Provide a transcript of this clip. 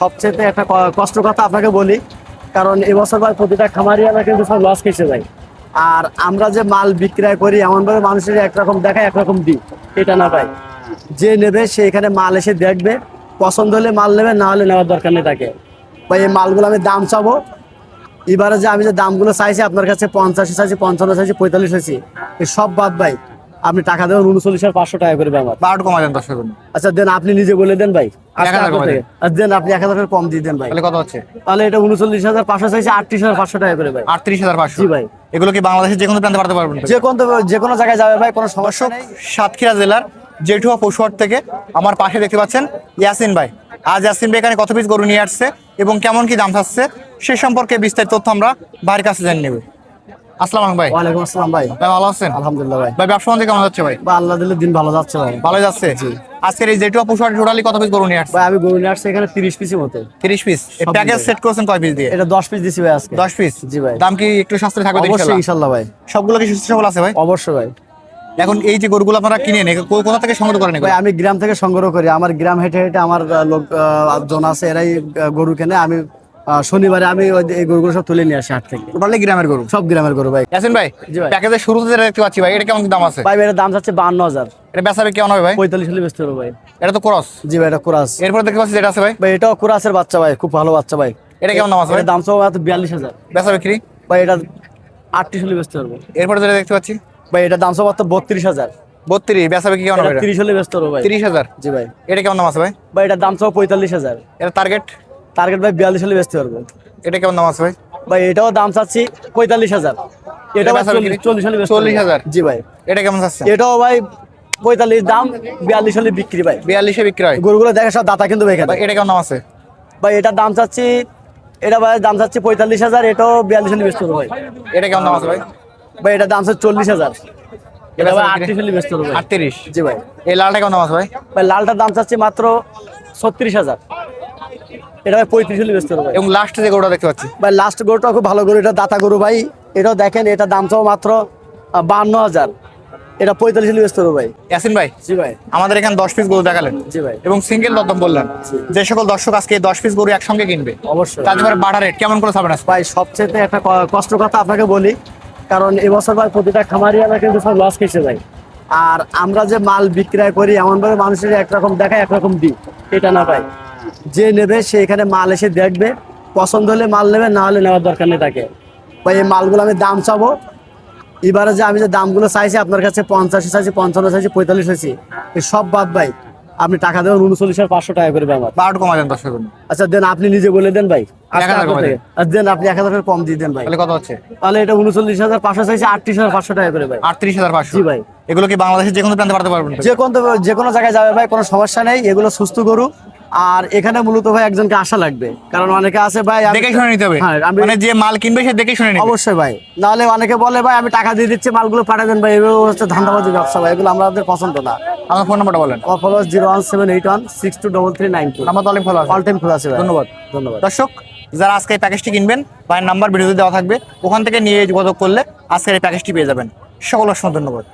সবচেয়ে একটা কষ্ট কথা আপনাকে বলি কারণ এবছর ভাই প্রতিটা খামারি আমরা কিন্তু সব লস খেয়েছে ভাই। আর আমরা যে মাল বিক্রয় করি এমন ভাবে মানুষের একরকম দেখায় একরকম দিই। এটা না ভাই। যে নেবে সে এখানে মাল এসে দেখবে। পছন্দ হলে মাল নেবে না হলে নেওয়ার দরকার নেই তাকে। ভাই এই মালগুলো আমি দাম চাবো। এবারে যে আমি যে দামগুলো চাইছি আপনার কাছে পঞ্চাশে চাইছি পঞ্চান্ন চাইছি পঁয়তাল্লিশ চাইছি এই সব বাদ ভাই। আপনি টাকা দেবেন উনচল্লিশ হাজার পাঁচশো টাকা করে আমার বারোটা কমা দেন দর্শক আচ্ছা দেন আপনি নিজে বলে দেন ভাই। দেন। আপনি এক হাজার কম দিয়ে দেন ভাই। তাহলে কত হচ্ছে? তাহলে এটা উনচল্লিশ হাজার পাঁচশো চাইছে আটত্রিশ হাজার পাঁচশো টাকা করে ভাই। আটত্রিশ হাজার পাঁচশো। ভাই। এগুলো কি বাংলাদেশের যে কোনো প্রান্তে পাঠাতে পারবেন তো? যে কোনো যে কোনো জায়গায় যাবে ভাই কোনো সমস্যা নেই। সাতক্ষীরা জেলার জেঠুয়া পশুহাট থেকে আমার পাশে দেখতে পাচ্ছেন ইয়াসিন ভাই। আজ ইয়াসিন ভাই এখানে কত পিস গরু নিয়ে আসছে এবং কেমন কি দাম থাকছে সে সম্পর্কে বিস্তারিত তথ্য আমরা ভাইয়ের কাছে জেনে নেব। আসসালাম ভাই। ওয়ালাইকুম আসসালাম ভাই। ভাই ভালো আছেন? আলহামদুলিল্লাহ ভাই। ভাই ব্যবসা বাণিজ্য কেমন যাচ্ছে ভাই? বা আল্লাহ দিলে দিন ভালো যাচ্ছে ভাই। ভালো যাচ্ছে? আজকের এই জেঠুয়া পশুহাট টোটালি কত পিস গরু নিয়ে আসছে ভাই আমি গরু নিয়ে আসছি এখানে তিরিশ পিসের মতো। তিরিশ পিস প্যাকেজ সেট করেছেন কয় পিস দিয়ে? এটা দশ পিস দিছি ভাই আজকে। দশ পিস জি ভাই। দাম কি একটু সাশ্রয় থাকবে অবশ্যই ভাই। সবগুলো কি সুস্থ সবল আছে ভাই? অবশ্যই ভাই। এখন এই যে গরুগুলো আপনারা কিনে নেন কোথা থেকে সংগ্রহ করেন? ভাই আমি গ্রাম থেকে সংগ্রহ করি। আমার গ্রাম হেঁটে হেঁটে আমার লোক আহ, জন আছে এরাই গরু কেনে। আমি শনিবারে আমি ওই এই গরুগুলো সব তুলে নিয়ে আসি হাট থেকে। টোটালি গ্রামের গরু? সব গ্রামের গরু ভাই। ইয়াসিন ভাই জি ভাই। প্যাকেজের শুরুতে যেটা দেখতে পাচ্ছি ভাই এটা কেমন দাম আছে? ভাই এটার দাম যাচ্ছে বান্ন হাজার। এটা বেচাবে কেমন হবে ভাই? পঁয়তাল্লিশ হলে বেচতে পারব ভাই। এটা তো ক্রস। জি ভাই এটা ক্রস। এরপর দেখতে পাচ্ছি যেটা আছে ভাই? ভাই এটাও কুরাসের বাচ্চা ভাই খুব ভালো বাচ্চা ভাই। এটা কেমন দাম আছে ভাই? দাম সব বিয়াল্লিশ হাজার। বেচা বিক্রি? ভাই এটা আটত্রিশ হলে বেচতে পারব। এরপরে যেটা দেখতে পাচ্ছি? ভাই এটার দাম সব বত্রিশ হাজার। বত্রিশ বেচা বিক্রি কেমন হবে এটা? তিরিশ হলে বেচতে পারব ভাই। তিরিশ হাজার? জি ভাই। এটা কেমন দাম আছে ভাই? ভাই এটার দাম সব পঁয়তাল্লিশ হাজার। এটা টার্গেট টার্গেট ভাই বিয়াল্লিশ হলে বেচতে পারব। এটা কেমন দাম আছে ভাই? ভাই এটাও দাম চাচ্ছি পঁয়তাল্লিশ হাজার। এটা? চল্লিশ চল্লিশ হলে চল্লিশ হাজার? জি ভাই। এটা কেমন আছে এটাও ভাই পঁয়তাল্লিশ দাম বিয়াল্লিশ হলে বিক্রি ভাই। বিয়াল্লিশে বিক্রি হয়? গরুগুলো দেখে সব দাতা কিন্তু এখানে এটা কেমন দাম আছে? ভাই এটার দাম চাচ্ছি এটা ভাই দাম চাচ্ছি পঁয়তাল্লিশ হাজার এটাও বিয়াল্লিশ হলে বেচতে ভাই। এটা কেমন দাম আছে ভাই? ভাই এটার দাম চাচ্ছে চল্লিশ হাজার। এটা ভাই আটত্রিশ হলে বেচতে আটত্রিশ? জি ভাই। এই লালটা কেমন দাম আছে ভাই? ভাই লালটার দাম চাচ্ছি মাত্র ছত্রিশ হাজার। এটা ভাই পঁয়ত্রিশ হলে বেচতে পারব এবং লাস্টে যে গরুটা দেখতে পাচ্ছি। ভাই লাস্ট গরুটা খুব ভালো গরু এটা দাতা গরু ভাই। এটাও দেখেন এটা দাম চাও মাত্র বান্ন হাজার। এটা পঁয়তাল্লিশ বেচতে পারব ভাই। ইয়াসিন ভাই জি ভাই। আমাদের এখানে দশ পিস গরু দেখালেন। জি ভাই। এবং সিঙ্গেল দরদাম বললেন। যে সকল দর্শক আজকে দশ পিস গরু একসঙ্গে কিনবে অবশ্যই। তারপরে বাড়া রেট কেমন করে ছাড়বেন আজকে? ভাই সবচেয়ে একটা কষ্ট কথা আপনাকে বলি কারণ এবছর ভাই প্রতিটা খামারি আমরা কিন্তু সব লস খেয়েছে ভাই। আর আমরা যে মাল বিক্রয় করি এমন ভাবে মানুষের একরকম দেখায় একরকম দিই এটা না ভাই। যে নেবে সে এখানে মাল এসে দেখবে। পছন্দ হলে মাল নেবে না হলে নেওয়ার দরকার নেই তাকে। ভাই এই মালগুলো আমি দাম চাবো। এবারে যে আমি যে দামগুলো চাইছি আপনার কাছে পঞ্চাশে চাইছি পঞ্চান্ন চাইছি পঁয়তাল্লিশ চাইছি এই সব বাদ ভাই আপনি টাকা দেবেন উনচল্লিশ হাজার পাঁচশো টাকা করে আমার বারোটা কমা দেন দর্শক আচ্ছা দেন আপনি নিজে বলে দেন ভাই। আর দেন আপনি এক হাজার কম দিয়ে দেন ভাই। তাহলে কত হচ্ছে? তাহলে এটা উনচল্লিশ হাজার পাঁচশো চাইছে আটত্রিশ হাজার পাঁচশো টাকা করে ভাই। আটত্রিশ হাজার পাঁচশো। জি ভাই। এগুলো কি বাংলাদেশের যে কোনো প্রান্তে পাঠাতে পারবেন? যে কোনো যে কোনো জায়গায় যাবে ভাই কোনো সমস্যা নেই। এগুলো সুস্থ গরু। আর এখানে মূলত ভাই একজনকে আশা লাগবে। কারণ অনেকে আছে ভাই দেখে শুনে নিতে হবে। হ্যাঁ মানে যে মাল কিনবে সে দেখে শুনে নিবে। অবশ্যই ভাই। নাহলে অনেকে বলে ভাই আমি টাকা দিয়ে দিচ্ছি মালগুলো পাঠাবেন ভাই। এগুলো হচ্ছে ধান্দাবাজি ব্যবসা ভাই এগুলো আমাদের পছন্দ না। আমার ফোন নাম্বারটা বলেন। আমার follower zero one seven eight one six two double three nine two. Number তো অনেক ভালো আছে। অল টাইম খোলা আছে ধন্যবাদ। ধন্যবাদ। দর্শক যারা আজকে এই প্যাকেজটি কিনবেন ভাইয়ের নাম্বার ভিডিওতে দেওয়া থাকবে। ওখান থেকে নিয়ে যোগাযোগ করলে আজকের এই প্যাকেজটি পেয়ে যাবেন। সকল অসংখ্য ধন্যবাদ।